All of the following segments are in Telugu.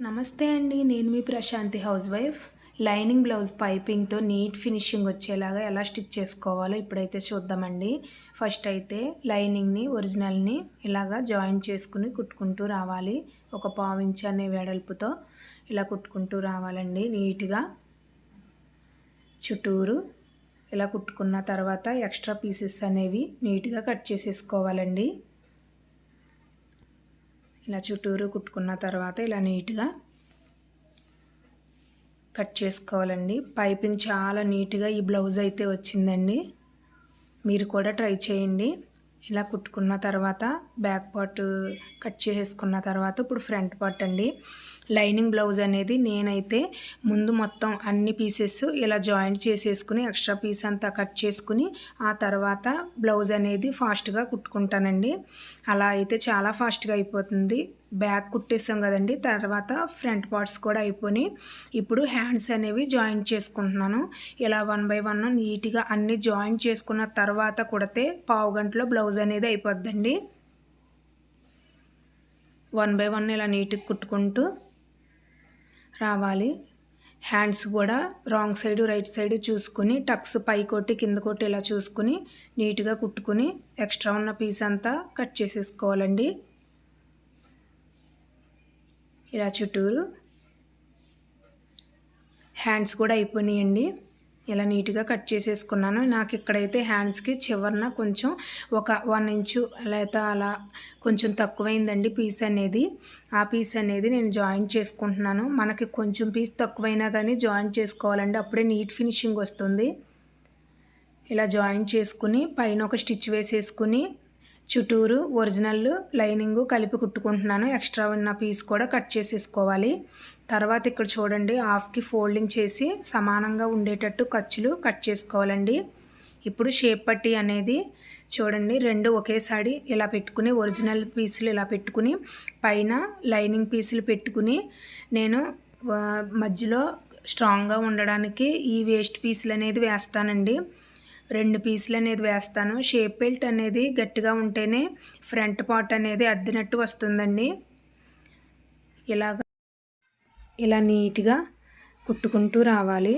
నమస్తే అండి నేను మీ Prashanti house wife lining blouse పైపింగ్తో neat finishing వచ్చేలాగా ఎలా స్టిచ్ చేసుకోవాలో ఇప్పుడైతే చూద్దామండి. ఫస్ట్ అయితే లైనింగ్ని ఒరిజినల్ని ఇలాగా జాయిన్ చేసుకుని కుట్టుకుంటూ రావాలి. ఒక పావించి అనే వెడల్పుతో ఇలా కుట్టుకుంటూ రావాలండి నీట్గా. చుట్టూరు ఇలా కుట్టుకున్న తర్వాత ఎక్స్ట్రా పీసెస్ అనేవి నీట్గా కట్ చేసేసుకోవాలండి. ఇలా చుట్టూరు కుట్టుకున్న తర్వాత ఇలా నీట్గా కట్ చేసుకోవాలండి. పైపింగ్ చాలా నీట్గా ఈ బ్లౌజ్ అయితే వచ్చిందండి. మీరు కూడా ట్రై చేయండి. ఇలా కుట్టుకున్న తర్వాత బ్యాక్ పార్ట్ కట్ చేసుకున్న తర్వాత ఇప్పుడు ఫ్రంట్ పార్ట్ అండి. లైనింగ్ బ్లౌజ్ అనేది నేనైతే ముందు మొత్తం అన్ని పీసెస్ ఇలా జాయింట్ చేసేసుకుని ఎక్స్ట్రా పీస్ అంతా కట్ చేసుకుని ఆ తర్వాత బ్లౌజ్ అనేది ఫాస్ట్గా కుట్టుకుంటానండి. అలా అయితే చాలా ఫాస్ట్గా అయిపోతుంది. బ్యాక్ కుట్టేసాం కదండి తర్వాత ఫ్రంట్ పార్ట్స్ కూడా అయిపోయి ఇప్పుడు హ్యాండ్స్ అనేవి జాయింట్ చేసుకుంటున్నాను. ఇలా వన్ బై వన్ నీట్గా అన్ని జాయింట్ చేసుకున్న తర్వాత కుడితే పావు గంటలో బ్లౌజ్ అనేది అయిపోద్దండి. వన్ బై వన్ ఇలా నీట్గా కుట్టుకుంటూ రావాలి. హ్యాండ్స్ కూడా రాంగ్ సైడు రైట్ సైడ్ చూసుకుని టక్స్ పైకోటి కింద కొట్టి ఇలా చూసుకుని నీట్గా కుట్టుకుని ఎక్స్ట్రా ఉన్న పీస్ అంతా కట్ చేసేసుకోవాలండి. ఇలా చుట్టూరు హ్యాండ్స్ కూడా అయిపోయినాయండి. ఇలా నీట్గా కట్ చేసేసుకున్నాను. నాకు ఇక్కడైతే హ్యాండ్స్కి చివరన కొంచెం ఒక వన్ ఇంచు లేదా అలా కొంచెం తక్కువైందండి పీస్ అనేది. ఆ పీస్ అనేది నేను జాయింట్ చేసుకుంటున్నాను. మనకి కొంచెం పీస్ తక్కువైనా కానీ జాయింట్ చేసుకోవాలండి. అప్పుడే నీట్ ఫినిషింగ్ వస్తుంది. ఇలా జాయింట్ చేసుకుని పైన ఒక స్టిచ్ వేసేసుకుని చుట్టూరు ఒరిజినల్ లైనింగ్ కలిపి కుట్టుకుంటున్నాను. ఎక్స్ట్రా ఉన్న పీస్ కూడా కట్ చేసేసుకోవాలి. తర్వాత ఇక్కడ చూడండి హాఫ్కి ఫోల్డింగ్ చేసి సమానంగా ఉండేటట్టు ఖర్చులు కట్ చేసుకోవాలండి. ఇప్పుడు షేప్ పట్టి అనేది చూడండి రెండు ఒకేసారి ఇలా పెట్టుకుని ఒరిజినల్ పీసులు ఇలా పెట్టుకుని పైన లైనింగ్ పీసులు పెట్టుకుని నేను మధ్యలో స్ట్రాంగ్గా ఉండడానికి ఈ వేస్ట్ పీసులు అనేది వేస్తానండి. రెండు పీసులు అనేది వేస్తాను. షేప్ బెల్ట్ అనేది గట్టిగా ఉంటేనే ఫ్రంట్ పార్ట్ అనేది అద్దినట్టు వస్తుందండి. ఇలాగ ఇలా నీట్గా కుట్టుకుంటూ రావాలి.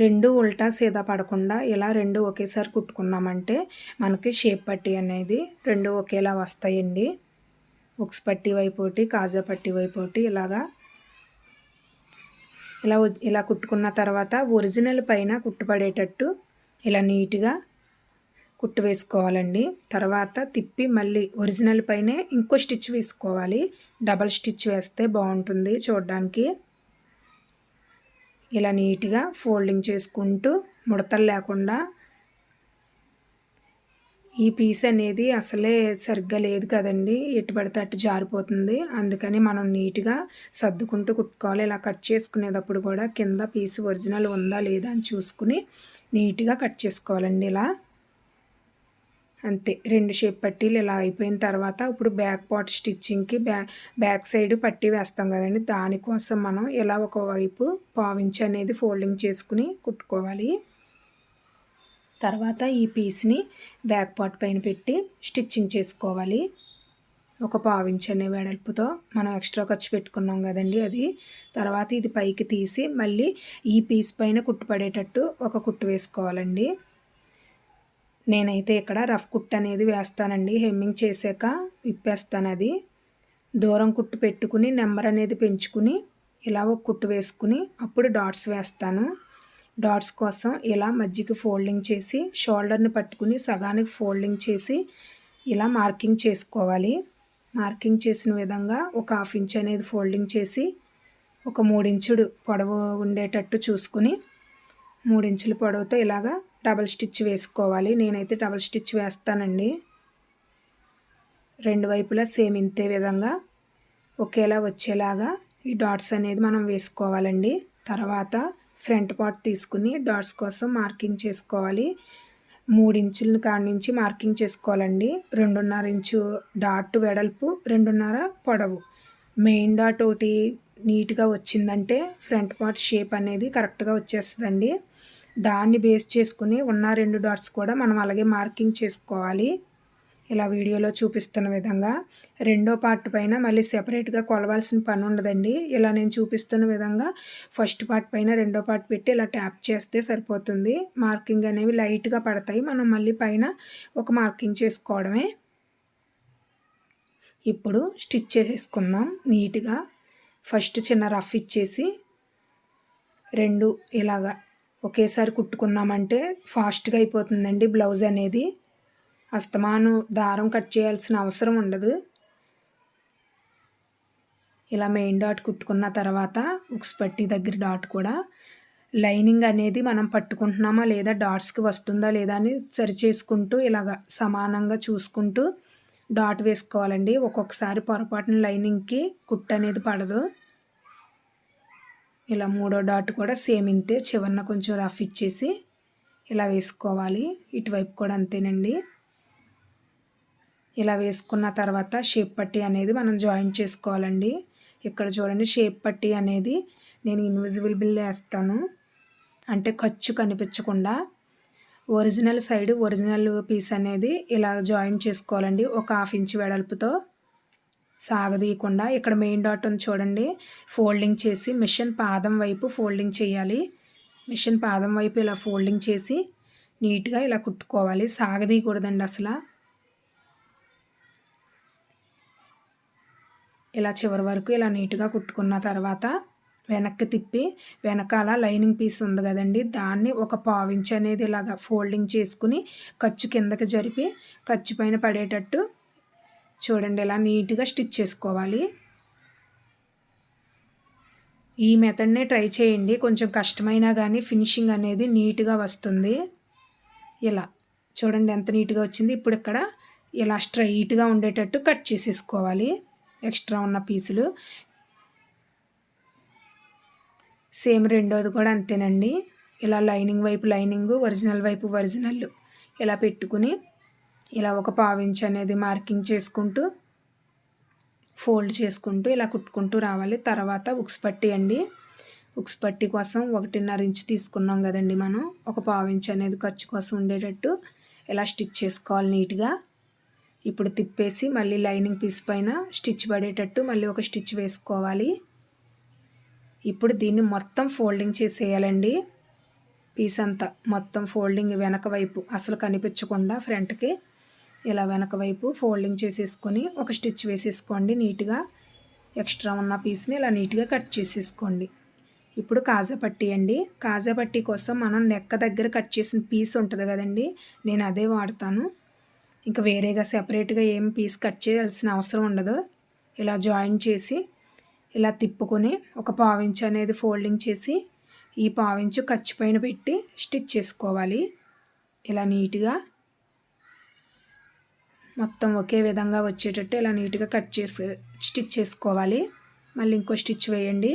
రెండు ఉల్టా సీదా పడకుండా ఇలా రెండు ఒకేసారి కుట్టుకున్నామంటే మనకి షేప్ పట్టి అనేది రెండు ఒకేలా వస్తాయండి. ఉక్స్ పట్టి వైపోటి కాజా పట్టి వైపోటి ఇలాగా ఇలా ఇలా కుట్టుకున్న తర్వాత ఒరిజినల్ పైన కుట్టుపడేటట్టు ఇలా నీట్గా కుట్టు వేసుకోవాలండి. తర్వాత తిప్పి మళ్ళీ ఒరిజినల్ పైనే ఇంకో స్టిచ్ వేసుకోవాలి. డబల్ స్టిచ్ వేస్తే బాగుంటుంది చూడడానికి. ఇలా నీట్గా ఫోల్డింగ్ చేసుకుంటూ ముడతలు లేకుండా ఈ పీస్ అనేది అసలే సరిగ్గా లేదు కదండి. ఎటు పడితే అటు జారిపోతుంది. అందుకని మనం నీట్గా సర్దుకుంటూ కుట్టుకోవాలి. ఇలా కట్ చేసుకునేటప్పుడు కూడా కింద పీస్ ఒరిజినల్ ఉందా లేదా అని చూసుకుని నీట్గా కట్ చేసుకోవాలండి ఇలా. అంతే. రెండు షేప్ పట్టీలు ఇలా అయిపోయిన తర్వాత ఇప్పుడు బ్యాక్ పార్ట్ స్టిచ్చింగ్కి బ్యా బ్యాక్ సైడ్ పట్టీ వేస్తాం కదండి. దానికోసం మనం ఇలా ఒకవైపు పావించి అనేది ఫోల్డింగ్ చేసుకుని కుట్టుకోవాలి. తర్వాత ఈ పీస్ని బ్యాక్ పార్ట్ పైన పెట్టి స్టిచ్చింగ్ చేసుకోవాలి. ఒక పావించ్ అనే వెడల్పుతో మనం ఎక్స్ట్రా ఖర్చు పెట్టుకున్నాం కదండి అది. తర్వాత ఇది పైకి తీసి మళ్ళీ ఈ పీస్ పైన కుట్టు పడేటట్టు ఒక కుట్టు వేసుకోవాలండి. నేనైతే ఇక్కడ రఫ్ కుట్టు అనేది వేస్తానండి. హెమ్మింగ్ చేసాక విప్పేస్తాను అది. దూరం కుట్టు పెట్టుకుని నెంబర్ అనేది పెంచుకుని ఇలా ఒక కుట్టు వేసుకుని అప్పుడు డాట్స్ వేస్తాను. డాట్స్ కోసం ఇలా మధ్యకి ఫోల్డింగ్ చేసి షోల్డర్ని పట్టుకుని సగానికి ఫోల్డింగ్ చేసి ఇలా మార్కింగ్ చేసుకోవాలి. మార్కింగ్ చేసిన విధంగా ఒక హాఫ్ ఇంచ్ అనేది ఫోల్డింగ్ చేసి ఒక మూడించుడు పొడవు ఉండేటట్టు చూసుకుని మూడించుల పొడవుతో ఇలాగా డబల్ స్టిచ్ వేసుకోవాలి. నేనైతే డబల్ స్టిచ్ వేస్తానండి. రెండు వైపులా సేమ్ ఇంతే విధంగా ఒకేలా వచ్చేలాగా ఈ డాట్స్ అనేది మనం వేసుకోవాలండి. తర్వాత ఫ్రంట్ పార్ట్ తీసుకుని డాట్స్ కోసం మార్కింగ్ చేసుకోవాలి. మూడించుల కాడి నుంచి మార్కింగ్ చేసుకోవాలండి. రెండున్నర ఇంచు డాట్ వెడల్పు రెండున్నర పొడవు. మెయిన్ డాట్ ఒకటి నీట్గా వచ్చిందంటే ఫ్రంట్ పార్ట్ షేప్ అనేది కరెక్ట్గా వచ్చేస్తుందండి. దాన్ని బేస్ చేసుకుని ఉన్న రెండు డాట్స్ కూడా మనం అలాగే మార్కింగ్ చేసుకోవాలి. ఇలా వీడియోలో చూపిస్తున్న విధంగా రెండో పార్ట్ పైన మళ్ళీ సెపరేట్గా కొలవాల్సిన పని ఉండదండి. ఇలా నేను చూపిస్తున్న విధంగా ఫస్ట్ పార్ట్ పైన రెండో పార్ట్ పెట్టి ఇలా ట్యాప్ చేస్తే సరిపోతుంది. మార్కింగ్ అనేవి లైట్గా పడతాయి. మనం మళ్ళీ పైన ఒక మార్కింగ్ చేసుకోవడమే. ఇప్పుడు స్టిచ్ చేసేసుకుందాం. నీట్గా ఫస్ట్ చిన్న రఫ్ ఇచ్చేసి రెండు ఇలాగా ఒకేసారి కుట్టుకున్నామంటే ఫాస్ట్గా అయిపోతుందండి బ్లౌజ్ అనేది. అస్తమాను దారం కట్ చేయాల్సిన అవసరం ఉండదు. ఇలా మెయిన్ డాట్ కుట్టుకున్న తర్వాత ఉక్స్ పట్టి దగ్గర డాట్ కూడా లైనింగ్ అనేది మనం పట్టుకుంటున్నామా లేదా డాట్స్కి వస్తుందా లేదా అని సరి చేసుకుంటూ ఇలాగ సమానంగా చూసుకుంటూ డాట్ వేసుకోవాలండి. ఒక్కొక్కసారి పొరపాటున లైనింగ్కి కుట్టు అనేది పడదు. ఇలా మూడో డాట్ కూడా సేమ్ ఇంతే. చివరిన కొంచెం రఫ్ ఇచ్చేసి ఇలా వేసుకోవాలి. ఇటువైపు కూడా అంతేనండి. ఇలా వేసుకున్న తర్వాత షేప్ పట్టి అనేది మనం జాయిన్ చేసుకోవాలండి. ఇక్కడ చూడండి షేప్ పట్టీ అనేది నేను ఇన్విజిబుల్ బిల్ వేస్తాను. అంటే ఖర్చు కనిపించకుండా ఒరిజినల్ సైడ్ ఒరిజినల్ పీస్ అనేది ఇలా జాయిన్ చేసుకోవాలండి. ఒక హాఫ్ ఇంచ్ వెడల్పుతో సాగదీయకుండా. ఇక్కడ మెయిన్ డాట్ ఉంది చూడండి ఫోల్డింగ్ చేసి మిషన్ పాదం వైపు ఫోల్డింగ్ చేయాలి. మిషన్ పాదం వైపు ఇలా ఫోల్డింగ్ చేసి నీట్గా ఇలా కుట్టుకోవాలి. సాగదీయకూడదండి అసలు. ఇలా చివరి వరకు ఇలా నీట్గా కుట్టుకున్న తర్వాత వెనక్కి తిప్పి వెనకాల లైనింగ్ పీస్ ఉంది కదండి దాన్ని ఒక పావించి అనేది ఇలాగ ఫోల్డింగ్ చేసుకుని ఖర్చు కిందకి జరిపి ఖర్చు పైన పడేటట్టు చూడండి ఇలా నీట్గా స్టిచ్ చేసుకోవాలి. ఈ మెథడ్నే ట్రై చేయండి. కొంచెం కష్టమైనా కానీ ఫినిషింగ్ అనేది నీట్గా వస్తుంది. ఇలా చూడండి ఎంత నీట్గా వచ్చింది. ఇప్పుడు ఇక్కడ ఇలా స్ట్రైట్గా ఉండేటట్టు కట్ చేసేసుకోవాలి. ఎక్స్ట్రా ఉన్న పీసులు. సేమ్ రెండోది కూడా అంతేనండి. ఇలా లైనింగ్ వైపు లైనింగ్ ఒరిజినల్ వైపు ఒరిజినల్ ఇలా పెట్టుకుని ఇలా ఒక పావించ్ అనేది మార్కింగ్ చేసుకుంటూ ఫోల్డ్ చేసుకుంటూ ఇలా కుట్టుకుంటూ రావాలి. తర్వాత ఉక్స్ పట్టి అండి. ఉక్స్ పట్టి కోసం ఒకటిన్నర ఇంచ్ తీసుకున్నాం కదండి మనం. ఒక పావించ్ అనేది ఖర్చు కోసం ఉండేటట్టు ఇలా స్టిచ్ చేసుకోవాలి నీట్గా. ఇప్పుడు తిప్పేసి మళ్ళీ లైనింగ్ పీస్ పైన స్టిచ్ పడేటట్టు మళ్ళీ ఒక స్టిచ్ వేసుకోవాలి. ఇప్పుడు దీన్ని మొత్తం ఫోల్డింగ్ చేసేయాలండి. పీస్ అంతా మొత్తం ఫోల్డింగ్ వెనక వైపు అసలు కనిపించకుండా ఫ్రంట్కి ఇలా వెనక వైపు ఫోల్డింగ్ చేసేసుకొని ఒక స్టిచ్ వేసేసుకోండి. నీట్గా ఎక్స్ట్రా ఉన్న పీస్ని ఇలా నీట్గా కట్ చేసేసుకోండి. ఇప్పుడు కాజా పట్టీ అండి. కాజా పట్టీ కోసం మనం నెక్క దగ్గర కట్ చేసిన పీస్ ఉంటుంది కదండి. నేను అదే వాడతాను. ఇంకా వేరేగా సెపరేట్గా ఏం పీస్ కట్ చేయాల్సిన అవసరం ఉండదు. ఇలా జాయిన్ చేసి ఇలా తిప్పుకొని ఒక పావించు అనేది ఫోల్డింగ్ చేసి ఈ పావించు ఖర్చు పైన పెట్టి స్టిచ్ చేసుకోవాలి. ఇలా నీట్గా మొత్తం ఒకే విధంగా వచ్చేటట్టు ఇలా నీట్గా కట్ చేసి స్టిచ్ చేసుకోవాలి. మళ్ళీ ఇంకో స్టిచ్ వేయండి.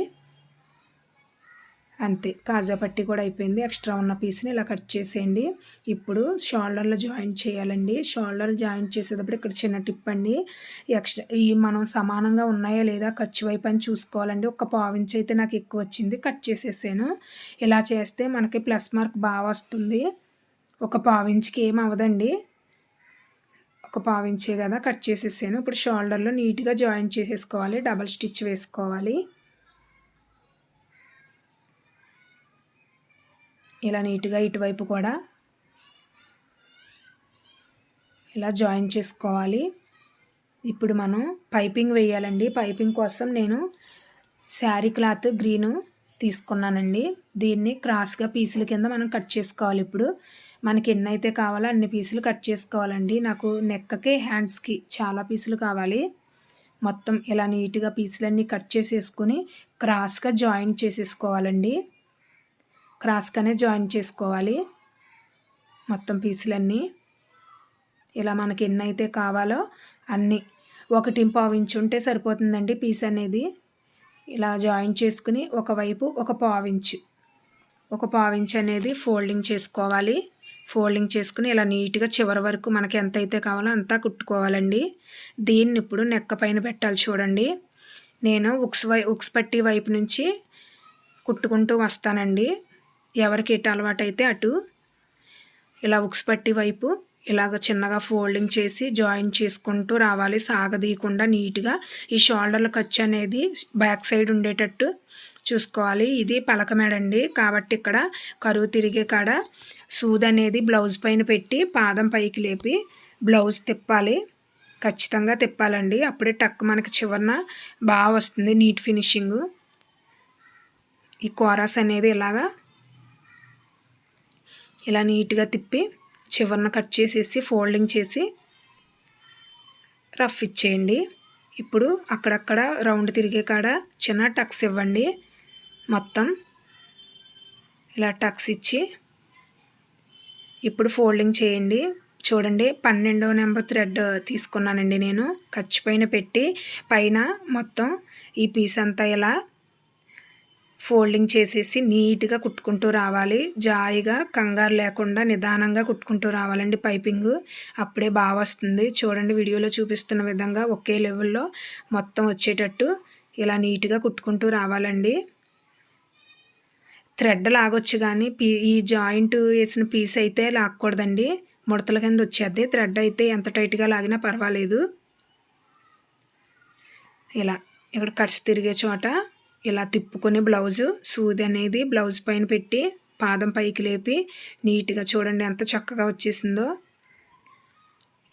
అంతే. కాజా పట్టి కూడా అయిపోయింది. ఎక్స్ట్రా ఉన్న పీస్ని ఇలా కట్ చేసేయండి. ఇప్పుడు షోల్డర్లో జాయింట్ చేయాలండి. షోల్డర్ జాయింట్ చేసేటప్పుడు ఇక్కడ చిన్న టిప్ అండి. ఎక్స్ట్రా ఈ మనం సమానంగా ఉన్నాయా లేదా ఖర్చు వైపు అని చూసుకోవాలండి. ఒక పావించి అయితే నాకు ఎక్కువ వచ్చింది. కట్ చేసేసాను. ఇలా చేస్తే మనకి ప్లస్ మార్క్ బాగా వస్తుంది. ఒక పావించికి ఏం అవ్వదండి. ఒక పావించే కదా కట్ చేసేసాను. ఇప్పుడు షోల్డర్లో నీట్గా జాయిన్ చేసేసుకోవాలి. డబల్ స్టిచ్ వేసుకోవాలి. ఇలా నీట్గా ఇటువైపు కూడా ఇలా జాయిన్ చేసుకోవాలి. ఇప్పుడు మనం పైపింగ్ వేయాలండి. పైపింగ్ కోసం నేను శారీ క్లాత్ గ్రీను తీసుకున్నానండి. దీన్ని క్రాస్గా పీసుల కింద మనం కట్ చేసుకోవాలి ఇప్పుడు. మనకి ఎన్ని అయితే కావాలో అన్ని పీసులు కట్ చేసుకోవాలండి. నాకు నెక్కకి హ్యాండ్స్కి చాలా పీసులు కావాలి. మొత్తం ఇలా నీట్గా పీసులన్నీ కట్ చేసేసుకుని క్రాస్గా జాయిన్ చేసేసుకోవాలండి. క్రాస్గానే జాయిన్ చేసుకోవాలి. మొత్తం పీసులన్నీ. ఇలా మనకి ఎన్ని అయితే కావాలో అన్నీ. ఒకటి పావించి ఉంటే సరిపోతుందండి పీస్ అనేది. ఇలా జాయిన్ చేసుకుని ఒకవైపు ఒక పావించు ఒక పావించు అనేది ఫోల్డింగ్ చేసుకోవాలి. ఫోల్డింగ్ చేసుకుని ఇలా నీట్గా చివరి వరకు మనకి ఎంత అయితే కావాలో అంతా కుట్టుకోవాలండి. దీన్ని ఇప్పుడు నెక్క పైన పెట్టాలి చూడండి. నేను ఉక్స్ వై ఉక్స్ పట్టి వైపు నుంచి కుట్టుకుంటూ వస్తానండి. ఎవరికి ఎటు అలవాటు అయితే అటు. ఇలా ఉక్స్ పట్టి వైపు ఇలాగ చిన్నగా ఫోల్డింగ్ చేసి జాయిన్ చేసుకుంటూ రావాలి. సాగదీయకుండా నీట్గా ఈ షోల్డర్ల ఖర్చు అనేది బ్యాక్ సైడ్ ఉండేటట్టు చూసుకోవాలి. ఇది పలకమేడండి. కాబట్టి ఇక్కడ కరువు తిరిగే కాడ సూద్ అనేది బ్లౌజ్ పైన పెట్టి పాదం పైకి లేపి బ్లౌజ్ తిప్పాలి. ఖచ్చితంగా తిప్పాలండి. అప్పుడే టక్ మనకి చివరన బాగా వస్తుంది నీట్ ఫినిషింగ్. ఈ కోరాస్ అనేది ఇలాగా ఇలా నీట్గా తిప్పి చివరన కట్ చేసేసి ఫోల్డింగ్ చేసి రఫ్ ఇచ్చేయండి. ఇప్పుడు అక్కడక్కడ రౌండ్ తిరిగే కాడ చిన్న టక్స్ ఇవ్వండి. మొత్తం ఇలా టక్స్ ఇచ్చి ఇప్పుడు ఫోల్డింగ్ చేయండి. చూడండి పన్నెండో నెంబర్ థ్రెడ్ తీసుకున్నానండి నేను. ఖర్చు పైన పెట్టి పైన మొత్తం ఈ పీస్ అంతా ఇలా ఫోల్డింగ్ చేసేసి నీట్గా కుట్టుకుంటూ రావాలి. జాయిగా కంగారు లేకుండా నిదానంగా కుట్టుకుంటూ రావాలండి పైపింగ్. అప్పుడే బాగా వస్తుంది. చూడండి వీడియోలో చూపిస్తున్న విధంగా ఒకే లెవెల్లో మొత్తం వచ్చేటట్టు ఇలా నీట్గా కుట్టుకుంటూ రావాలండి. థ్రెడ్ లాగొచ్చు కానీ పీ ఈ జాయింట్ వేసిన పీస్ అయితే లాక్కూడదండి. ముడతల కింద వచ్చేది థ్రెడ్ అయితే ఎంత టైట్గా లాగినా పర్వాలేదు. ఇలా ఇక్కడ కట్స్ తిరిగే చోట ఇలా తిప్పుకొని బ్లౌజు సూది అనేది బ్లౌజ్ పైన పెట్టి పాదం పైకి లేపి నీట్గా చూడండి ఎంత చక్కగా వచ్చేసిందో.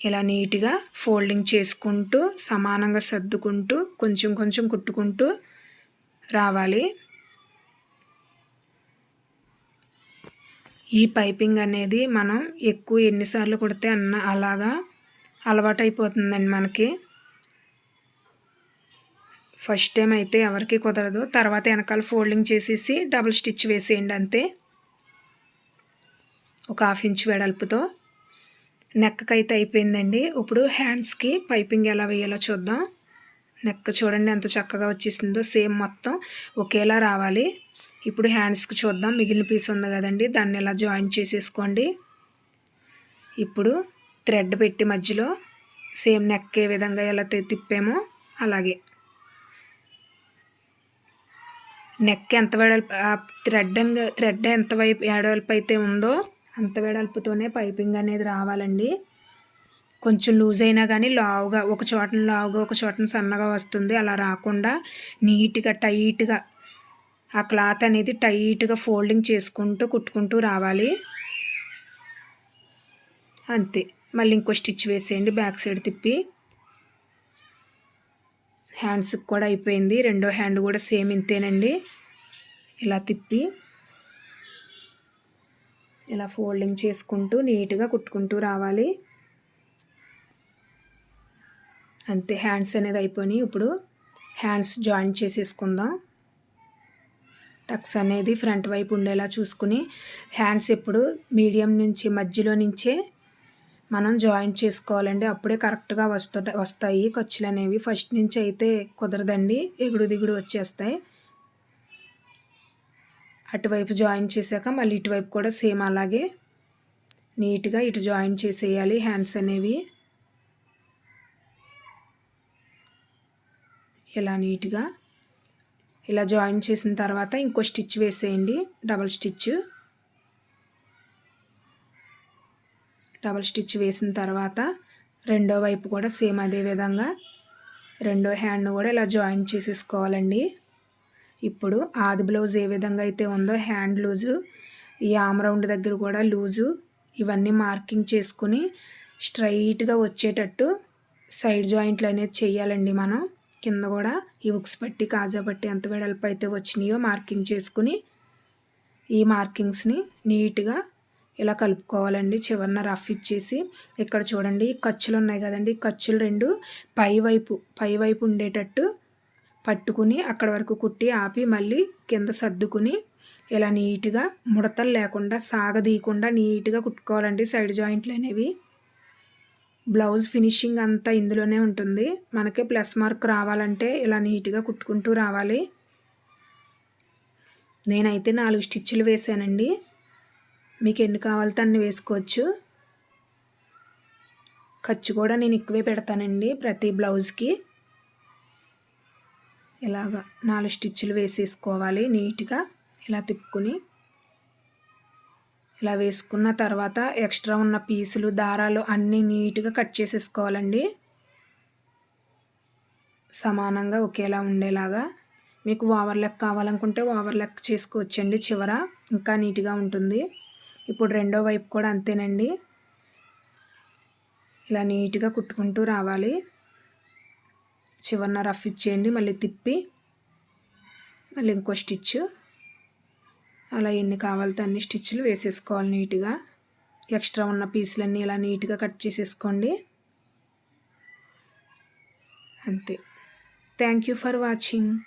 ఇలా నీట్గా ఫోల్డింగ్ చేసుకుంటూ సమానంగా సర్దుకుంటూ కొంచెం కొంచెం కుట్టుకుంటూ రావాలి. ఈ పైపింగ్ అనేది మనం ఎక్కువ ఎన్నిసార్లు కుడితే అన్న అలాగా అలవాటైపోతుందండి మనకి. ఫస్ట్ టైం అయితే ఎవరికి కుదరదు. తర్వాత వెనకాల ఫోల్డింగ్ చేసేసి డబుల్ స్టిచ్ వేసేయండి అంతే. ఒక హాఫ్ ఇంచ్ వెడల్పుతో. నెక్కకి అయితే అయిపోయిందండి. ఇప్పుడు హ్యాండ్స్కి పైపింగ్ ఎలా వేయాలో చూద్దాం. నెక్ చూడండి ఎంత చక్కగా వచ్చేసిందో. సేమ్ మొత్తం ఒకేలా రావాలి. ఇప్పుడు హ్యాండ్స్కి చూద్దాం. మిగిలిన పీస్ ఉంది కదండి. దాన్ని ఎలా జాయిన్ చేసేసుకోండి. ఇప్పుడు థ్రెడ్ పెట్టి మధ్యలో సేమ్ నెక్ ఏ విధంగా ఎలా తిప్పామో అలాగే. నెక్ ఎంత వెడల్పు థ్రెడ్ థ్రెడ్ ఎంత వైపు వెడల్పు అయితే ఉందో అంత వెడల్పుతోనే పైపింగ్ అనేది రావాలండి. కొంచెం లూజ్ అయినా కానీ లావుగా ఒక చోటన లావుగా ఒక చోటన సన్నగా వస్తుంది. అలా రాకుండా నీట్గా టైట్గా ఆ క్లాత్ అనేది టైట్గా ఫోల్డింగ్ చేసుకుంటూ కుట్టుకుంటూ రావాలి. అంతే. మళ్ళీ ఇంకో స్టిచ్ వేసేయండి బ్యాక్ సైడ్ తిప్పి. హ్యాండ్స్కి కూడా అయిపోయింది. రెండో హ్యాండ్ కూడా సేమ్ ఇంతేనండి. ఇలా తిప్పి ఇలా ఫోల్డింగ్ చేసుకుంటూ నీట్గా కుట్టుకుంటూ రావాలి. అంతే హ్యాండ్స్ అనేది అయిపోయినాయి. ఇప్పుడు హ్యాండ్స్ జాయిన్ చేసేసుకుందాం. టక్స్ అనేది ఫ్రంట్ వైపు ఉండేలా చూసుకుని హ్యాండ్స్ ఎప్పుడు మీడియం నుంచి మధ్యలో నుంచే మనం జాయింట్ చేసుకోవాలండి అప్పుడే కరెక్ట్గా వస్తు వస్తాయి. ఖర్చులు అనేవి ఫస్ట్ నుంచి అయితే కుదరదండి. ఎగుడు దిగుడు వచ్చేస్తాయి. అటువైపు జాయిన్ చేశాక మళ్ళీ ఇటువైపు కూడా సేమ్ అలాగే నీట్గా ఇటు జాయిన్ చేసేయాలి హ్యాండ్స్ అనేవి. ఇలా నీట్గా. ఇలా జాయిన్ చేసిన తర్వాత ఇంకో స్టిచ్ వేసేయండి. Double stitch. డబల్ స్టిచ్ వేసిన తర్వాత రెండో వైపు కూడా సేమ్ అదే విధంగా రెండో హ్యాండ్ను కూడా ఇలా జాయిన్ చేసేసుకోవాలండి. ఇప్పుడు ఆది బ్లౌజ్ ఏ విధంగా అయితే ఉందో హ్యాండ్ లూజు ఈ ఆమ్ రౌండ్ దగ్గర కూడా లూజు ఇవన్నీ మార్కింగ్ చేసుకుని స్ట్రైట్గా వచ్చేటట్టు సైడ్ జాయింట్లు అనేది చేయాలండి మనం. కింద కూడా ఈ ఉక్స్ పట్టి కాజా పట్టి ఎంత వెడల్పు అయితే వచ్చినాయో మార్కింగ్ చేసుకుని ఈ మార్కింగ్స్ని నీట్గా ఇలా కలుపుకోవాలండి. చివరిన రఫ్ ఇచ్చేసి ఇక్కడ చూడండి ఖర్చులు ఉన్నాయి కదండి. ఖర్చులు రెండు పై వైపు పై వైపు ఉండేటట్టు పట్టుకుని అక్కడ వరకు కుట్టి ఆపి మళ్ళీ కింద సర్దుకుని ఇలా నీట్గా ముడతలు లేకుండా సాగదీయకుండా నీట్గా కుట్టుకోవాలండి. సైడ్ జాయింట్లు అనేవి. బ్లౌజ్ ఫినిషింగ్ అంతా ఇందులోనే ఉంటుంది. మనకి ప్లస్ మార్క్ రావాలంటే ఇలా నీట్గా కుట్టుకుంటూ రావాలి. నేనైతే నాలుగు స్టిచ్లు వేసానండి మీకు ఎన్ని కావాలితే అన్ని వేసుకోవచ్చు. ఖర్చు కూడా నేను ఎక్కువే పెడతానండి ప్రతి బ్లౌజ్కి. ఇలాగా నాలుగు స్టిచ్లు వేసేసుకోవాలి నీట్గా ఇలా తిప్పుకొని. ఇలా వేసుకున్న తర్వాత ఎక్స్ట్రా ఉన్న పీసులు దారాలు అన్నీ నీట్గా కట్ చేసేసుకోవాలండి. సమానంగా ఒకేలా ఉండేలాగా. మీకు ఓవర్ లెక్ కావాలనుకుంటే ఓవర్ లెక్ చేసుకోవచ్చండి చివర ఇంకా నీట్గా ఉంటుంది. ఇప్పుడు రెండో వైపు కూడా అంతేనండి. ఇలా నీట్గా కుట్టుకుంటూ రావాలి. చివరన రఫ్ ఇచ్చేయండి మళ్ళీ తిప్పి మళ్ళీ ఇంకో స్టిచ్. అలా ఎన్ని కావాలితే అన్ని స్టిచ్లు వేసేసుకోవాలి నీట్గా. ఎక్స్ట్రా ఉన్న పీసులన్నీ ఇలా నీట్గా కట్ చేసేసుకోండి. అంతే. Thank you for watching.